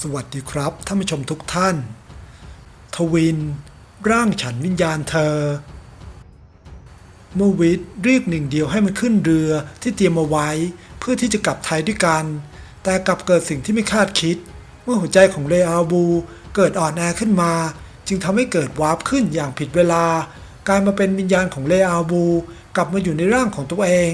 สวัสดีครับท่านผู้ชมทุกท่าน ทวิน ร่างฉันวิญญาณเธอ เมื่อวิทย์เรียกหนึ่งเดียวให้มันขึ้นเรือที่เตรียมเอาไว้ เพื่อที่จะกลับไทยด้วยกัน แต่กลับเกิดสิ่งที่ไม่คาดคิด เมื่อหัวใจของเรอาบู เกิดอ่อนแอขึ้นมา จึงทำให้เกิดวาร์ปขึ้นอย่างผิดเวลากลายมาเป็นวิญญาณของเรอาบู กลับมาอยู่ในร่างของตัวเอง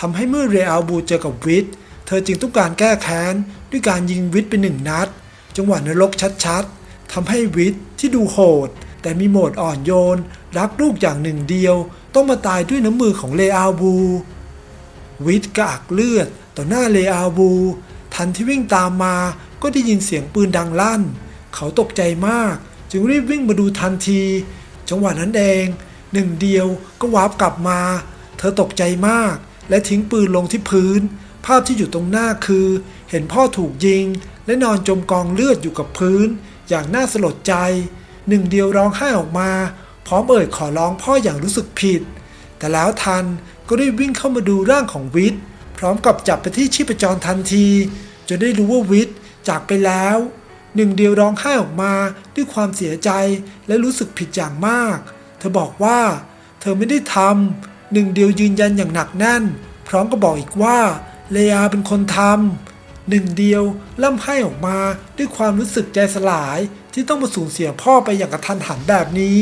ทำให้เมื่อเรอาบูเจอกับวิทย์ เธอจึงต้องการแก้แค้น ด้วยการยิงวิทย์ไปหนึ่งนัด จังหวะนรกชัดๆทำให้วิทย์ที่ดูโหด แต่มีโหมดอ่อนโยน รักลูกอย่างหนึ่งเดียว ต้องมาตายด้วยน้ำมือของเลอาบู วิทย์กระอักเลือด ต่อหน้าเลอาบู ทันที่วิ่งตามมาก็ได้ยินเสียงปืนดังลั่น เขาตกใจมาก จึงรีบวิ่งมาดูทันที จังหวะนั้นเองหนึ่งเดียวก็วาร์ปกลับมา เธอตกใจมาก และทิ้งปืนลงที่พื้น ภาพที่อยู่ตรงหน้าคือ เห็นพ่อถูกยิง และนอนจมกองเลือดอยู่กับพื้น อย่างน่าสลดใจ หนึ่งเดียวร้องไห้ออกมา พร้อมเอ่ยขอร้องพ่ออย่างรู้สึกผิด แต่แล้วทันก็ได้วิ่งเข้ามาดูร่างของวิทย์พร้อมกับจับไปที่ชีพจรทันทีจนได้รู้ว่าวิทย์จากไปแล้ว หนึ่งเดียวร้องไห้ออกมาด้วยความเสียใจและรู้สึกผิดอย่างมาก เธอบอกว่า เธอไม่ได้ทำหนึ่งเดียวยืนยันอย่างหนักแน่น พร้อมกับบอกอีกว่า เลอาเป็นคนทำหนึ่งเดียวล่ำไห้ออกมาด้วยความรู้สึกใจสลายที่ต้องมาสูญเสียพ่อไปอย่างกระทันหันแบบนี้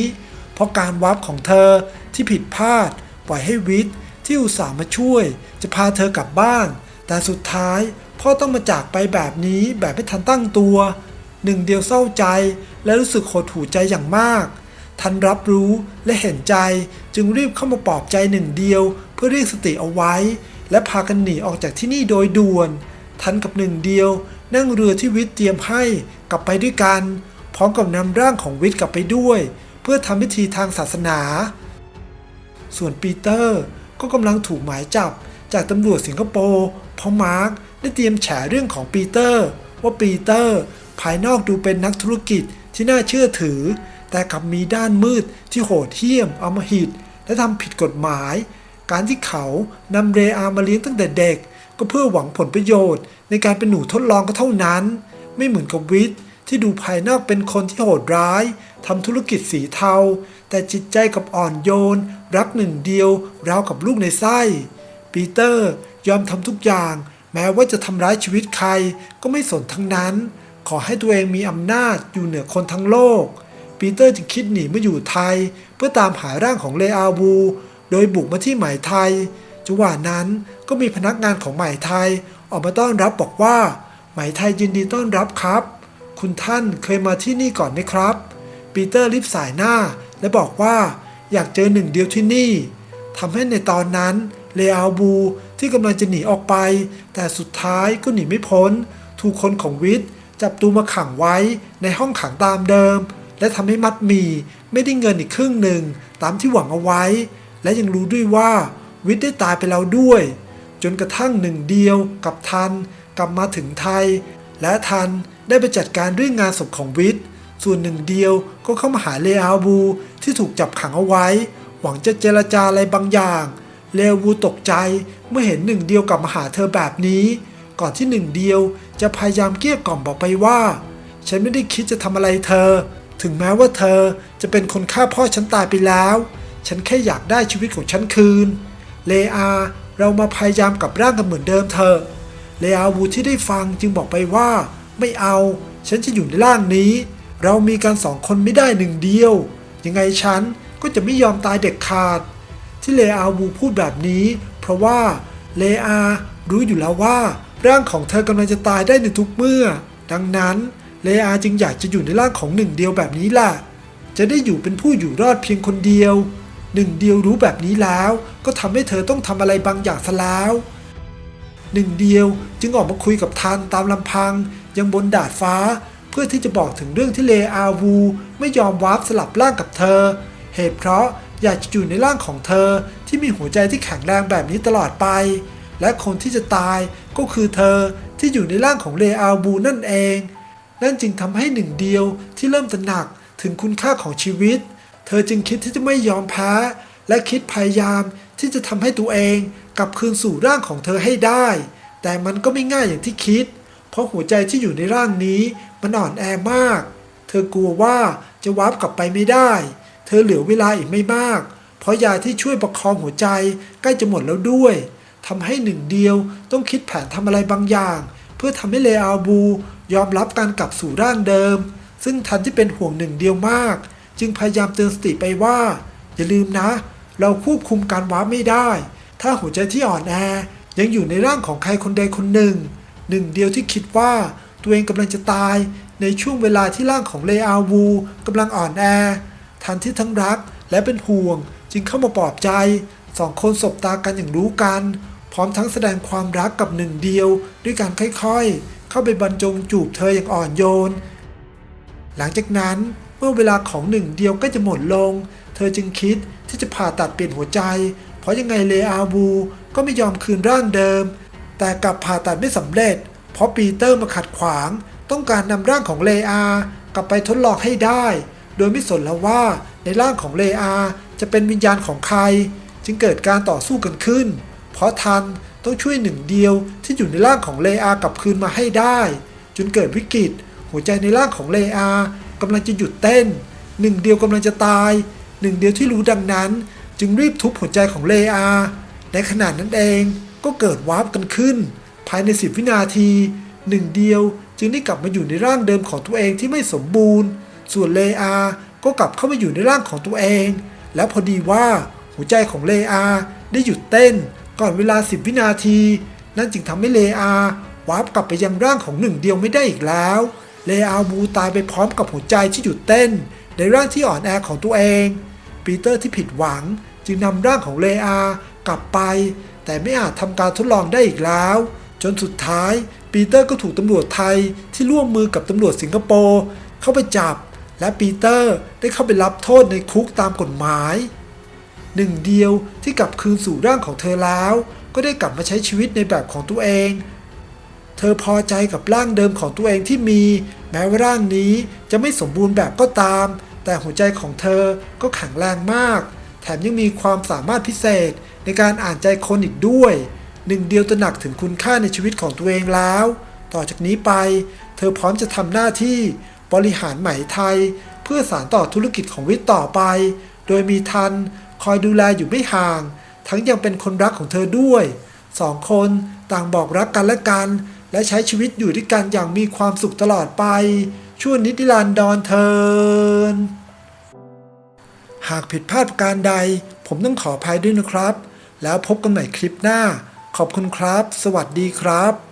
เพราะการวับของเธอที่ผิดพลาด ปล่อยให้วิทย์ที่อุตส่าห์มาช่วย จะพาเธอกลับบ้าน แต่สุดท้ายพ่อต้องมาจากไปแบบนี้แบบไม่ทันตั้งตัว หนึ่งเดียวเศร้าใจและรู้สึกหดหู่ใจอย่างมาก ทันรับรู้และเห็นใจจึงรีบเข้ามาปลอบใจหนึ่งเดียว เพื่อเรียกสติเอาไว้ และพากันหนีออกจากที่นี่โดยด่วน ทันกับหนึ่งเดียว นั่งเรือที่วิทย์เตรียมให้กลับไปด้วยกัน พร้อมกับนำร่างของวิทย์กลับไปด้วย เพื่อทำพิธีทางศาสนา ส่วนปีเตอร์ก็กำลังถูกหมายจับจากตำรวจสิงคโปร์เพราะมาร์คได้เตรียมแฉเรื่องของปีเตอร์ ว่าปีเตอร์ ภายนอกดูเป็นนักธุรกิจที่น่าเชื่อถือ แต่กลับมีด้านมืดที่โหดเหี้ยมอมหิตและทำผิดกฎหมาย การที่เขานำเรอามาเลี้ยงตั้งแต่เด็ก ก็เพื่อหวังผลประโยชน์ ในการเป็นหนูทดลองก็เท่านั้น ไม่เหมือนกับวิทย์ที่ดูภายนอกเป็นคนที่โหดร้ายทำธุรกิจสีเทา แต่จิตใจกับอ่อนโยน รักหนึ่งเดียวราวกับลูกในไส้ ปีเตอร์ยอมทำทุกอย่าง แม้ว่าจะทำร้ายชีวิตใครก็ไม่สนทั้งนั้น ขอให้ตัวเองมีอำนาจอยู่เหนือคนทั้งโลก ปีเตอร์จึงคิดหนีมาอยู่ไทย เพื่อตามหาร่างของเลอาวู โดยบุกมาที่หมายไทยจังหวะนั้นก็มีพนักงานของหมายไทยออกมาต้อนรับบอกว่า หมายไทยยินดีต้อนรับครับ คุณท่านเคยมาที่นี่ก่อนไหมครับ ปีเตอร์รีบสายหน้า และบอกว่าอยากเจอหนึ่งเดียวที่นี่ทำให้ในตอนนั้นเลอาบูที่กำลังจะหนีออกไป แต่สุดท้ายก็หนีไม่พ้น ถูกคนของวิทย์จับตัวมาขังไว้ในห้องขังตามเดิม และทำให้มัดมีไม่ได้เงินอีกครึ่งหนึ่งตามที่หวังเอาไว้ และยังรู้ด้วยว่าวิทย์ได้ตายไปแล้วด้วย จนกระทั่งหนึ่งเดียวกับทันกลับมาถึงไทย และทันได้ไปจัดการเรื่องงานศพของวิทย์ส่วนหนึ่งเดียวก็เข้ามาหาเลอาบูที่ถูกจับขังเอาไว้ หวังจะเจรจาอะไรบางอย่าง เลอาบูตกใจเมื่อเห็นหนึ่งเดียวกลับมาหาเธอแบบนี้ ก่อนที่หนึ่งเดียวจะพยายามเกลี้ยกล่อมบอกไปว่า ฉันไม่ได้คิดจะทำอะไรเธอ ถึงแม้ว่าเธอจะเป็นคนฆ่าพ่อฉันตายไปแล้ว ฉันแค่อยากได้ชีวิตของฉันคืน เลอา เรามาพยายามกับร่างกันเหมือนเดิมเถอะ เลอาวูที่ได้ฟังจึงบอกไปว่า ไม่เอา ฉันจะอยู่ในร่างนี้ เรามีกันสองคนไม่ได้หนึ่งเดียว ยังไงฉันก็จะไม่ยอมตายเด็ดขาด ที่เลอาวูพูดแบบนี้ เพราะว่าเลอารู้อยู่แล้วว่า ร่างของเธอกำลังจะตายได้ในทุกเมื่อ ดังนั้นเลอาจึงอยากจะอยู่ในร่างของหนึ่งเดียวแบบนี้แหละจะได้อยู่เป็นผู้อยู่รอดเพียงคนเดียว หนึ่งเดียวรู้แบบนี้แล้ว ก็ทำให้เธอต้องทำอะไรบางอย่างซะแล้ว หนึ่งเดียวจึงออกมาคุยกับทันตามลำพัง ยังบนดาดฟ้า เพื่อที่จะบอกถึงเรื่องที่เลอาวู ไม่ยอมวาร์ปสลับร่างกับเธอ เหตุเพราะอยากจะอยู่ในร่างของเธอที่มีหัวใจที่แข็งแรงแบบนี้ตลอดไป และคนที่จะตายก็คือเธอที่อยู่ในร่างของเลอาวูนั่นเอง นั่นจึงทำให้หนึ่งเดียวที่เริ่มตระหนักถึงคุณค่าของชีวิต เธอจึงคิดที่จะไม่ยอมแพ้ และคิดพยายามที่จะทำให้ตัวเองกลับคืนสู่ร่างของเธอให้ได้ แต่มันก็ไม่ง่ายอย่างที่คิด เพราะหัวใจที่อยู่ในร่างนี้มันอ่อนแอมาก เธอกลัวว่าจะวาร์ปกลับไปไม่ได้ เธอเหลือเวลาอีกไม่มาก เพราะยาที่ช่วยประคองหัวใจใกล้จะหมดแล้วด้วยทำให้หนึ่งเดียวต้องคิดแผนทำอะไรบางอย่าง เพื่อทำให้เลอาบูยอมรับการกลับสู่ร่างเดิม ซึ่งทันที่เป็นห่วงหนึ่งเดียวมาก จึงพยายามเตือนสติไปว่า อย่าลืมนะ เราควบคุมการวาร์ปไม่ได้ ถ้าหัวใจที่อ่อนแอ ยังอยู่ในร่างของใครคนใดคนหนึ่ง หนึ่งเดียวที่คิดว่าตัวเองกำลังจะตายในช่วงเวลาที่ร่างของเลอาวูกำลังอ่อนแอทันที่ทั้งรักและเป็นห่วง จึงเข้ามาปลอบใจสองคนสบตากันอย่างรู้กัน พร้อมทั้งแสดงความรักกับหนึ่งเดียว ด้วยการค่อยๆ เข้าไปบรรจงจูบเธออย่างอ่อนโยน หลังจากนั้น เมื่อเวลาของหนึ่งเดียวก็จะหมดลง เธอจึงคิดที่จะผ่าตัดเปลี่ยนหัวใจ เพราะยังไงเลอาบูก็ไม่ยอมคืนร่างเดิม แต่กลับผ่าตัดไม่สำเร็จ เพราะปีเตอร์มาขัดขวาง ต้องการนำร่างของเลอากลับไปทดลองให้ได้ โดยไม่สนแล้วว่าในร่างของเลอาจะเป็นวิญญาณของใคร จึงเกิดการต่อสู้กันขึ้น เพราะทันต้องช่วยหนึ่งเดียวที่อยู่ในร่างของเลอากลับคืนมาให้ได้ จนเกิดวิกฤต หัวใจในร่างของเลอา กำลังจะหยุดเต้น หนึ่งเดียวกำลังจะตาย หนึ่งเดียวที่รู้ดังนั้น จึงรีบทุบหัวใจของเลอาในขณะนั้นเองก็เกิดวาร์ปกันขึ้น ภายใน 10 วินาทีหนึ่งเดียวจึงได้กลับมาอยู่ในร่างเดิมของตัวเองที่ไม่สมบูรณ์ ส่วนเลอาก็กลับเข้ามาอยู่ในร่างของตัวเอง และพอดีว่าหัวใจของเลอาได้หยุดเต้น ก่อนเวลา 10 วินาที นั่นจึงทำให้เลอาวาร์ปกลับไปยังร่างของหนึ่งเดียวไม่ได้อีกแล้ว เลอาบูตายไปพร้อมกับหัวใจที่หยุดเต้น ในร่างที่อ่อนแอของตัวเอง ปีเตอร์ที่ผิดหวังจึงนำร่างของเลอากลับไป แต่ไม่อาจทำการทดลองได้อีกแล้ว จนสุดท้าย ปีเตอร์ก็ถูกตำรวจไทยที่ร่วมมือกับตำรวจสิงคโปร์เข้าไปจับ และปีเตอร์ได้เข้าไปรับโทษในคุกตามกฎหมาย หนึ่งเดียวที่กลับคืนสู่ร่างของเธอแล้ว ก็ได้กลับมาใช้ชีวิตในแบบของตัวเอง เธอพอใจกับร่างเดิมของตัวเองที่มี แม้ว่าร่างนี้จะไม่สมบูรณ์แบบก็ตาม แต่หัวใจของเธอก็แข็งแรงมาก แถมยังมีความสามารถพิเศษในการอ่านใจคนอีกด้วย หนึ่งเดียวตระหนักถึงคุณค่าในชีวิตของตัวเองแล้ว ต่อจากนี้ไป เธอพร้อมจะทำหน้าที่บริหารไหมไทย เพื่อสานต่อธุรกิจของวิทย์ต่อไป โดยมีทันคอยดูแลอยู่ไม่ห่าง ทั้งยังเป็นคนรักของเธอด้วยสองคนต่างบอกรักกันและกัน และใช้ชีวิตอยู่ด้วยกันอย่างมีความสุขตลอดไป ชั่วนิติรันดรเทินหากผิดพลาดประการใด ผมต้องขออภัยด้วยนะครับ แล้วพบกันใหม่คลิปหน้า ขอบคุณครับ สวัสดีครับ